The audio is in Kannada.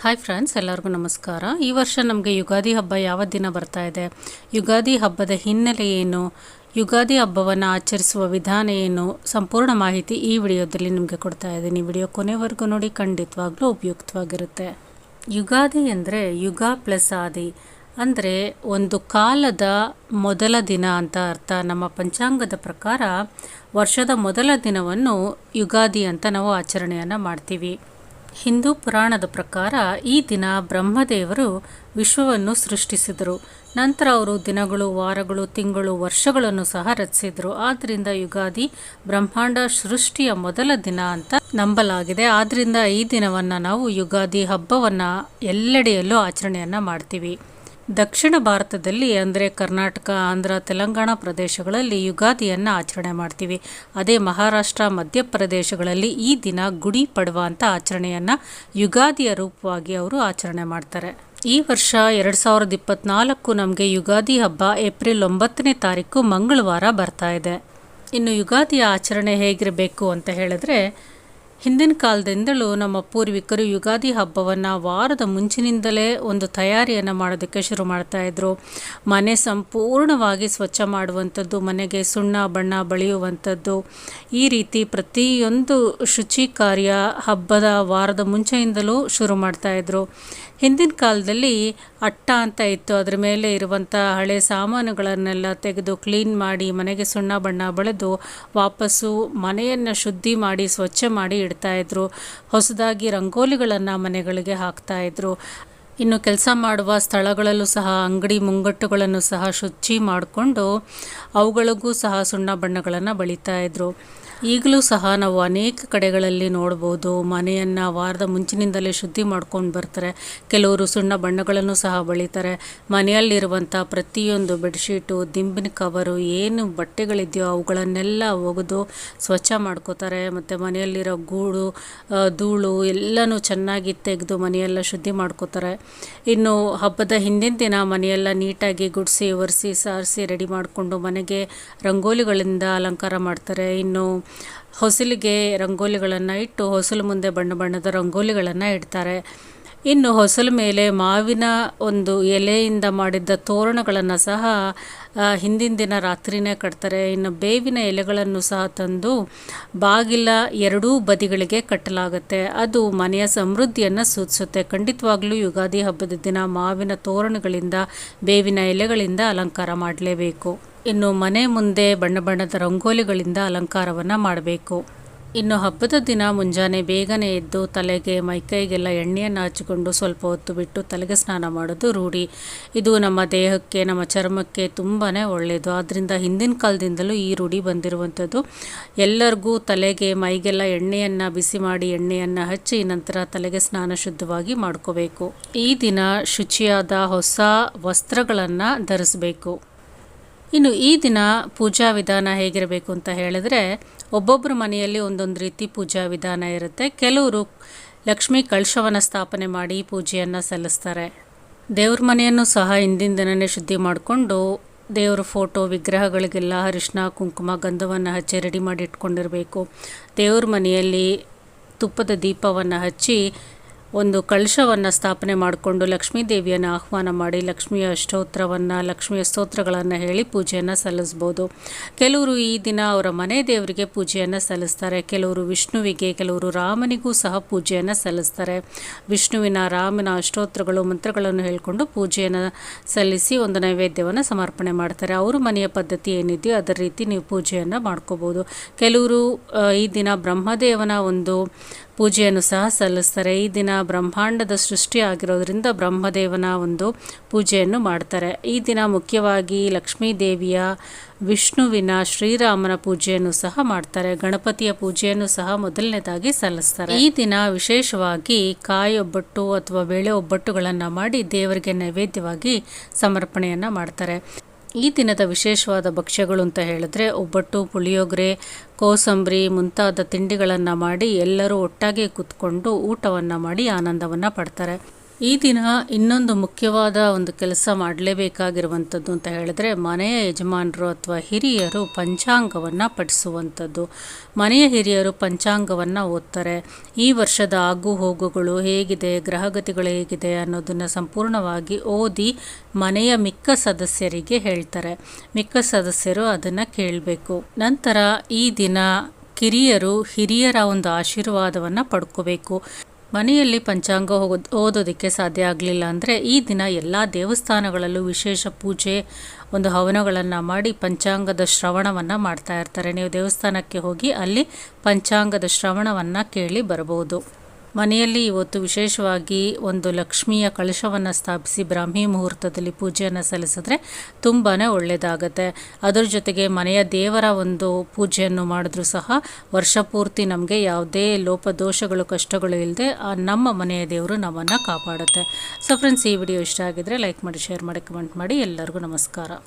ಹಾಯ್ ಫ್ರೆಂಡ್ಸ್ ಎಲ್ಲರಿಗೂ ನಮಸ್ಕಾರ. ಈ ವರ್ಷ ನಮಗೆ ಯುಗಾದಿ ಹಬ್ಬ ಯಾವ ದಿನ ಬರ್ತಾ ಇದೆ? ಯುಗಾದಿ ಹಬ್ಬದ ಹಿನ್ನೆಲೆ ಏನು? ಯುಗಾದಿ ಹಬ್ಬವನ್ನು ಆಚರಿಸುವ ವಿಧಾನ ಏನು? ಸಂಪೂರ್ಣ ಮಾಹಿತಿ ಈ ವಿಡಿಯೋದಲ್ಲಿ ನಿಮಗೆ ಕೊಡ್ತಾ ಇದ್ದೀನಿ. ವಿಡಿಯೋ ಕೊನೆವರೆಗೂ ನೋಡಿ, ಖಂಡಿತವಾಗ್ಲೂ ಉಪಯುಕ್ತವಾಗಿರುತ್ತೆ. ಯುಗಾದಿ ಅಂದರೆ ಯುಗ ಪ್ಲಸ್ ಆದಿ. ಅಂದರೆ ಒಂದು ಕಾಲದ ಮೊದಲ ದಿನ ಅಂತ ಅರ್ಥ. ನಮ್ಮ ಪಂಚಾಂಗದ ಪ್ರಕಾರ ವರ್ಷದ ಮೊದಲ ದಿನವನ್ನು ಯುಗಾದಿ ಅಂತ ನಾವು ಆಚರಣೆಯನ್ನು ಮಾಡ್ತೀವಿ. ಹಿಂದೂ ಪುರಾಣದ ಪ್ರಕಾರ ಈ ದಿನ ಬ್ರಹ್ಮದೇವರು ವಿಶ್ವವನ್ನು ಸೃಷ್ಟಿಸಿದರು. ನಂತರ ಅವರು ದಿನಗಳು, ವಾರಗಳು, ತಿಂಗಳು, ವರ್ಷಗಳನ್ನು ಸಹ ರಚಿಸಿದರು. ಆದ್ದರಿಂದ ಯುಗಾದಿ ಬ್ರಹ್ಮಾಂಡ ಸೃಷ್ಟಿಯ ಮೊದಲ ದಿನ ಅಂತ ನಂಬಲಾಗಿದೆ. ಆದ್ದರಿಂದ ಈ ದಿನವನ್ನು ನಾವು ಯುಗಾದಿ ಹಬ್ಬವನ್ನು ಎಲ್ಲೆಡೆಯಲ್ಲೂ ಆಚರಣೆಯನ್ನು ಮಾಡ್ತೀವಿ. ದಕ್ಷಿಣ ಭಾರತದಲ್ಲಿ ಅಂದರೆ ಕರ್ನಾಟಕ, ಆಂಧ್ರ, ತೆಲಂಗಾಣ ಪ್ರದೇಶಗಳಲ್ಲಿ ಯುಗಾದಿಯನ್ನು ಆಚರಣೆ ಮಾಡ್ತೀವಿ. ಅದೇ ಮಹಾರಾಷ್ಟ್ರ, ಮಧ್ಯಪ್ರದೇಶಗಳಲ್ಲಿ ಈ ದಿನ ಗುಡಿ ಪಡ್ವ ಅಂತ ಆಚರಣೆಯನ್ನು ಯುಗಾದಿಯ ರೂಪವಾಗಿ ಅವರು ಆಚರಣೆ ಮಾಡ್ತಾರೆ. ಈ ವರ್ಷ ಎರಡು ಸಾವಿರದ ಇಪ್ಪತ್ನಾಲ್ಕು ನಮಗೆ ಯುಗಾದಿ ಹಬ್ಬ ಏಪ್ರಿಲ್ ಒಂಬತ್ತನೇ ತಾರೀಕು ಮಂಗಳವಾರ ಬರ್ತಾ ಇದೆ. ಇನ್ನು ಯುಗಾದಿಯ ಆಚರಣೆ ಹೇಗಿರಬೇಕು ಅಂತ ಹೇಳಿದ್ರೆ ಹಿಂದಿನ ಕಾಲದಿಂದಲೂ ನಮ್ಮ ಪೂರ್ವಿಕರು ಯುಗಾದಿ ಹಬ್ಬವನ್ನು ವಾರದ ಮುಂಚಿನಿಂದಲೇ ಒಂದು ತಯಾರಿಯನ್ನು ಮಾಡೋದಕ್ಕೆ ಶುರು ಮಾಡ್ತಾ ಇದ್ರು. ಮನೆ ಸಂಪೂರ್ಣವಾಗಿ ಸ್ವಚ್ಛ ಮಾಡುವಂಥದ್ದು, ಮನೆಗೆ ಸುಣ್ಣ, ಬಣ್ಣ ಬಳಿಯುವಂಥದ್ದು. ಈ ರೀತಿ ಪ್ರತಿಯೊಂದು ಶುಚಿ ಕಾರ್ಯ ಹಬ್ಬದ ವಾರದ ಮುಂಚೆಯಿಂದಲೂ ಶುರು ಮಾಡ್ತಾ ಇದ್ರು. ಹಿಂದಿನ ಕಾಲದಲ್ಲಿ ಅಟ್ಟ ಅಂತ ಇತ್ತು. ಅದರ ಮೇಲೆ ಇರುವಂಥ ಹಳೆ ಸಾಮಾನುಗಳನ್ನೆಲ್ಲ ತೆಗೆದು ಕ್ಲೀನ್ ಮಾಡಿ ಮನೆಗೆ ಸುಣ್ಣ, ಬಣ್ಣ ಬಳಿದು ವಾಪಸ್ಸು ಮನೆಯನ್ನು ಶುದ್ಧಿ ಮಾಡಿ, ಸ್ವಚ್ಛ ಮಾಡಿ ಇಡ್ತಾ ಇದ್ರು, ಹೊಸದಾಗಿ ರಂಗೋಲಿಗಳನ್ನು ಮನೆಗಳಿಗೆ ಹಾಕ್ತಾ ಇದ್ರು. ಇನ್ನು ಕೆಲಸ ಮಾಡುವ ಸ್ಥಳಗಳಲ್ಲೂ ಸಹ, ಅಂಗಡಿ ಮುಂಗಟ್ಟುಗಳನ್ನು ಸಹ ಶುಚಿ ಮಾಡಿಕೊಂಡು, ಅವುಗಳಿಗೂ ಸಹ ಸುಣ್ಣ ಬಣ್ಣಗಳನ್ನು ಬಳಿತಾ ಇದ್ರು. ಈಗಲೂ ಸಹ ನಾವು ಅನೇಕ ಕಡೆಗಳಲ್ಲಿ ನೋಡ್ಬೋದು. ಮನೆಯನ್ನು ವಾರದ ಮುಂಚಿನಿಂದಲೇ ಶುದ್ಧಿ ಮಾಡ್ಕೊಂಡು ಬರ್ತಾರೆ. ಕೆಲವರು ಸುಣ್ಣ ಬಣ್ಣಗಳನ್ನು ಸಹ ಬಳಿತಾರೆ. ಮನೆಯಲ್ಲಿರುವಂಥ ಪ್ರತಿಯೊಂದು ಬೆಡ್ಶೀಟು, ದಿಂಬಿನ ಕವರು, ಏನು ಬಟ್ಟೆಗಳಿದೆಯೋ ಅವುಗಳನ್ನೆಲ್ಲ ಒಗೆದು ಸ್ವಚ್ಛ ಮಾಡ್ಕೋತಾರೆ. ಮತ್ತು ಮನೆಯಲ್ಲಿರೋ ಗೂಡು ಧೂಳು ಎಲ್ಲನೂ ಚೆನ್ನಾಗಿ ತೆಗೆದು ಮನೆಯೆಲ್ಲ ಶುದ್ಧಿ ಮಾಡ್ಕೋತಾರೆ. ಇನ್ನು ಹಬ್ಬದ ಹಿಂದಿನ ದಿನ ಮನೆಯೆಲ್ಲ ನೀಟಾಗಿ ಗುಡಿಸಿ, ಒರೆಸಿ, ಸಾರಿಸಿ ರೆಡಿ ಮಾಡಿಕೊಂಡು ಮನೆಗೆ ರಂಗೋಲಿಗಳಿಂದ ಅಲಂಕಾರ ಮಾಡ್ತಾರೆ. ಇನ್ನು ಹೊಸಲಿಗೆ ರಂಗೋಲಿಗಳನ್ನು ಇಟ್ಟು ಹೊಸಲು ಮುಂದೆ ಬಣ್ಣ ಬಣ್ಣದ ರಂಗೋಲಿಗಳನ್ನು ಇಡ್ತಾರೆ. ಇನ್ನು ಹೊಸಲು ಮೇಲೆ ಮಾವಿನ ಒಂದು ಎಲೆಯಿಂದ ಮಾಡಿದ್ದ ತೋರಣಗಳನ್ನು ಸಹ ಹಿಂದಿನ ದಿನ ರಾತ್ರಿನೇ ಕಟ್ತಾರೆ. ಇನ್ನು ಬೇವಿನ ಎಲೆಗಳನ್ನು ಸಹ ತಂದು ಬಾಗಿಲ ಎರಡೂ ಬದಿಗಳಿಗೆ ಕಟ್ಟಲಾಗುತ್ತೆ. ಅದು ಮನೆಯ ಸಮೃದ್ಧಿಯನ್ನು ಸೂಚಿಸುತ್ತೆ. ಖಂಡಿತವಾಗ್ಲೂ ಯುಗಾದಿ ಹಬ್ಬದ ದಿನ ಮಾವಿನ ತೋರಣಗಳಿಂದ, ಬೇವಿನ ಎಲೆಗಳಿಂದ ಅಲಂಕಾರ ಮಾಡಲೇಬೇಕು. ಇನ್ನು ಮನೆ ಮುಂದೆ ಬಣ್ಣ ಬಣ್ಣದ ರಂಗೋಲಿಗಳಿಂದ ಅಲಂಕಾರವನ್ನು ಮಾಡಬೇಕು. ಇನ್ನು ಹಬ್ಬದ ದಿನ ಮುಂಜಾನೆ ಬೇಗನೆ ಎದ್ದು ತಲೆಗೆ ಮೈಕೈಗೆಲ್ಲ ಎಣ್ಣೆಯನ್ನು ಹಚ್ಚಿಕೊಂಡು ಸ್ವಲ್ಪ ಹೊತ್ತು ಬಿಟ್ಟು ತಲೆಗೆ ಸ್ನಾನ ಮಾಡೋದು ರೂಢಿ. ಇದು ನಮ್ಮ ದೇಹಕ್ಕೆ, ನಮ್ಮ ಚರ್ಮಕ್ಕೆ ತುಂಬಾ ಒಳ್ಳೆಯದು ಆದ್ದರಿಂದ ಹಿಂದಿನ ಕಾಲದಿಂದಲೂ ಈ ರೂಢಿ ಬಂದಿರುವಂಥದ್ದು. ಎಲ್ಲರಿಗೂ ತಲೆಗೆ ಮೈಗೆಲ್ಲ ಎಣ್ಣೆಯನ್ನು ಬಿಸಿ ಮಾಡಿ ಎಣ್ಣೆಯನ್ನು ಹಚ್ಚಿ ನಂತರ ತಲೆಗೆ ಸ್ನಾನ ಶುದ್ಧವಾಗಿ ಮಾಡ್ಕೋಬೇಕು. ಈ ದಿನ ಶುಚಿಯಾದ ಹೊಸ ವಸ್ತ್ರಗಳನ್ನು ಧರಿಸಬೇಕು. ಇನ್ನು ಈ ದಿನ ಪೂಜಾ ವಿಧಾನ ಹೇಗಿರಬೇಕು ಅಂತ ಹೇಳಿದ್ರೆ ಒಬ್ಬೊಬ್ಬರ ಮನೆಯಲ್ಲಿ ಒಂದೊಂದು ರೀತಿ ಪೂಜಾ ವಿಧಾನ ಇರುತ್ತೆ. ಕೆಲವರು ಲಕ್ಷ್ಮೀ ಕಳಶವನ್ನು ಸ್ಥಾಪನೆ ಮಾಡಿ ಪೂಜೆಯನ್ನು ಸಲ್ಲಿಸ್ತಾರೆ. ದೇವ್ರ ಮನೆಯನ್ನು ಸಹ ಹಿಂದಿನ ದಿನನೇ ಶುದ್ಧಿ ಮಾಡಿಕೊಂಡು ದೇವರ ಫೋಟೋ, ವಿಗ್ರಹಗಳಿಗೆಲ್ಲ ಅರಿಶಿನ ಕುಂಕುಮ, ಗಂಧವನ್ನು ಹಚ್ಚಿ ರೆಡಿ ಮಾಡಿ ಇಟ್ಕೊಂಡಿರಬೇಕು. ದೇವ್ರ ಮನೆಯಲ್ಲಿ ತುಪ್ಪದ ದೀಪವನ್ನು ಹಚ್ಚಿ ಒಂದು ಕಳಶವನ್ನು ಸ್ಥಾಪನೆ ಮಾಡಿಕೊಂಡು ಲಕ್ಷ್ಮೀ ದೇವಿಯನ್ನು ಆಹ್ವಾನ ಮಾಡಿ ಲಕ್ಷ್ಮಿಯ ಅಷ್ಟೋತ್ರವನ್ನು, ಲಕ್ಷ್ಮಿಯ ಸ್ತೋತ್ರಗಳನ್ನು ಹೇಳಿ ಪೂಜೆಯನ್ನು ಸಲ್ಲಿಸ್ಬೋದು. ಕೆಲವರು ಈ ದಿನ ಅವರ ಮನೆ ದೇವರಿಗೆ ಪೂಜೆಯನ್ನು ಸಲ್ಲಿಸ್ತಾರೆ. ಕೆಲವರು ವಿಷ್ಣುವಿಗೆ, ಕೆಲವರು ರಾಮನಿಗೂ ಸಹ ಪೂಜೆಯನ್ನು ಸಲ್ಲಿಸ್ತಾರೆ. ವಿಷ್ಣುವಿನ, ರಾಮನ ಅಷ್ಟೋತ್ರಗಳು, ಮಂತ್ರಗಳನ್ನು ಹೇಳಿಕೊಂಡು ಪೂಜೆಯನ್ನು ಸಲ್ಲಿಸಿ ಒಂದು ನೈವೇದ್ಯವನ್ನು ಸಮರ್ಪಣೆ ಮಾಡ್ತಾರೆ. ಅವರು ಮನೆಯ ಪದ್ಧತಿ ಏನಿದೆಯೋ ಅದರ ರೀತಿ ನೀವು ಪೂಜೆಯನ್ನು ಮಾಡ್ಕೋಬೋದು. ಕೆಲವರು ಈ ದಿನ ಬ್ರಹ್ಮದೇವನ ಒಂದು ಪೂಜೆಯನ್ನು ಸಹ ಸಲ್ಲಿಸ್ತಾರೆ. ಈ ದಿನ ಬ್ರಹ್ಮಾಂಡದ ಸೃಷ್ಟಿ ಆಗಿರೋದ್ರಿಂದ ಬ್ರಹ್ಮದೇವನ ಒಂದು ಪೂಜೆಯನ್ನು ಮಾಡ್ತಾರೆ. ಈ ದಿನ ಮುಖ್ಯವಾಗಿ ಲಕ್ಷ್ಮೀ ದೇವಿಯ ವಿಷ್ಣುವಿನ ಶ್ರೀರಾಮನ ಪೂಜೆಯನ್ನು ಸಹ ಮಾಡ್ತಾರೆ. ಗಣಪತಿಯ ಪೂಜೆಯನ್ನು ಸಹ ಮೊದಲನೇದಾಗಿ ಸಲ್ಲಿಸ್ತಾರೆ. ಈ ದಿನ ವಿಶೇಷವಾಗಿ ಕಾಯಿ ಒಬ್ಬಟ್ಟು ಅಥವಾ ಬೇಳೆ ಒಬ್ಬಟ್ಟುಗಳನ್ನು ಮಾಡಿ ದೇವರಿಗೆ ನೈವೇದ್ಯವಾಗಿ ಸಮರ್ಪಣೆಯನ್ನು ಮಾಡ್ತಾರೆ. ಈ ದಿನದ ವಿಶೇಷವಾದ ಭಕ್ಷ್ಯಗಳು ಅಂತ ಹೇಳಿದ್ರೆ ಒಬ್ಬಟ್ಟು, ಪುಳಿಯೋಗರೆ, ಕೋಸಂಬರಿ ಮುಂತಾದ ತಿಂಡಿಗಳನ್ನು ಮಾಡಿ ಎಲ್ಲರೂ ಒಟ್ಟಾಗಿ ಕೂತ್ಕೊಂಡು ಊಟವನ್ನು ಮಾಡಿ ಆನಂದವನ್ನು ಪಡ್ತಾರೆ. ಈ ದಿನ ಇನ್ನೊಂದು ಮುಖ್ಯವಾದ ಒಂದು ಕೆಲಸ ಮಾಡಲೇಬೇಕಾಗಿರುವಂಥದ್ದು ಅಂತ ಹೇಳಿದ್ರೆ ಮನೆಯ ಯಜಮಾನರು ಅಥವಾ ಹಿರಿಯರು ಪಂಚಾಂಗವನ್ನು ಪಠಿಸುವಂಥದ್ದು ಮನೆಯ ಹಿರಿಯರು ಪಂಚಾಂಗವನ್ನು ಓದ್ತಾರೆ. ಈ ವರ್ಷದ ಆಗು ಹೋಗುಗಳು ಹೇಗಿದೆ, ಗ್ರಹಗತಿಗಳು ಹೇಗಿದೆ ಅನ್ನೋದನ್ನು ಸಂಪೂರ್ಣವಾಗಿ ಓದಿ ಮನೆಯ ಮಿಕ್ಕ ಸದಸ್ಯರಿಗೆ ಹೇಳ್ತಾರೆ. ಮಿಕ್ಕ ಸದಸ್ಯರು ಅದನ್ನು ಕೇಳಬೇಕು. ನಂತರ ಈ ದಿನ ಕಿರಿಯರು ಹಿರಿಯರ ಒಂದು ಆಶೀರ್ವಾದವನ್ನು ಪಡ್ಕೋಬೇಕು. ಮನೆಯಲ್ಲಿ ಪಂಚಾಂಗ ಓದೋದಕ್ಕೆ ಸಾಧ್ಯ ಆಗಲಿಲ್ಲ ಅಂದರೆ ಈ ದಿನ ಎಲ್ಲ ದೇವಸ್ಥಾನಗಳಲ್ಲೂ ವಿಶೇಷ ಪೂಜೆ, ಒಂದು ಹವನಗಳನ್ನು ಮಾಡಿ ಪಂಚಾಂಗದ ಶ್ರವಣವನ್ನು ಮಾಡ್ತಾ ಇರ್ತಾರೆ. ನೀವು ದೇವಸ್ಥಾನಕ್ಕೆ ಹೋಗಿ ಅಲ್ಲಿ ಪಂಚಾಂಗದ ಶ್ರವಣವನ್ನು ಕೇಳಿ ಬರಬಹುದು ಮನೆಯಲ್ಲಿ ಇವತ್ತು ವಿಶೇಷವಾಗಿ ಒಂದು ಲಕ್ಷ್ಮಿಯ ಕಳಶವನ್ನು ಸ್ಥಾಪಿಸಿ ಬ್ರಾಹ್ಮಿ ಮುಹೂರ್ತದಲ್ಲಿ ಪೂಜೆಯನ್ನು ಸಲ್ಲಿಸಿದ್ರೆ ತುಂಬಾ ಒಳ್ಳೆಯದಾಗತ್ತೆ ಅದರ ಜೊತೆಗೆ ಮನೆಯ ದೇವರ ಒಂದು ಪೂಜೆಯನ್ನು ಮಾಡಿದ್ರೂ ಸಹ ವರ್ಷ ಪೂರ್ತಿ ನಮಗೆ ಯಾವುದೇ ಲೋಪದೋಷಗಳು ಕಷ್ಟಗಳು ಇಲ್ಲದೆ ನಮ್ಮ ಮನೆಯ ದೇವರು ನಮ್ಮನ್ನು ಕಾಪಾಡುತ್ತೆ. ಸೊ ಫ್ರೆಂಡ್ಸ್ ಈ ವಿಡಿಯೋ ಇಷ್ಟ ಆಗಿದ್ರೆ ಲೈಕ್ ಮಾಡಿ ಶೇರ್ ಮಾಡಿ ಕಮೆಂಟ್ ಮಾಡಿ. ಎಲ್ಲರಿಗೂ ನಮಸ್ಕಾರ.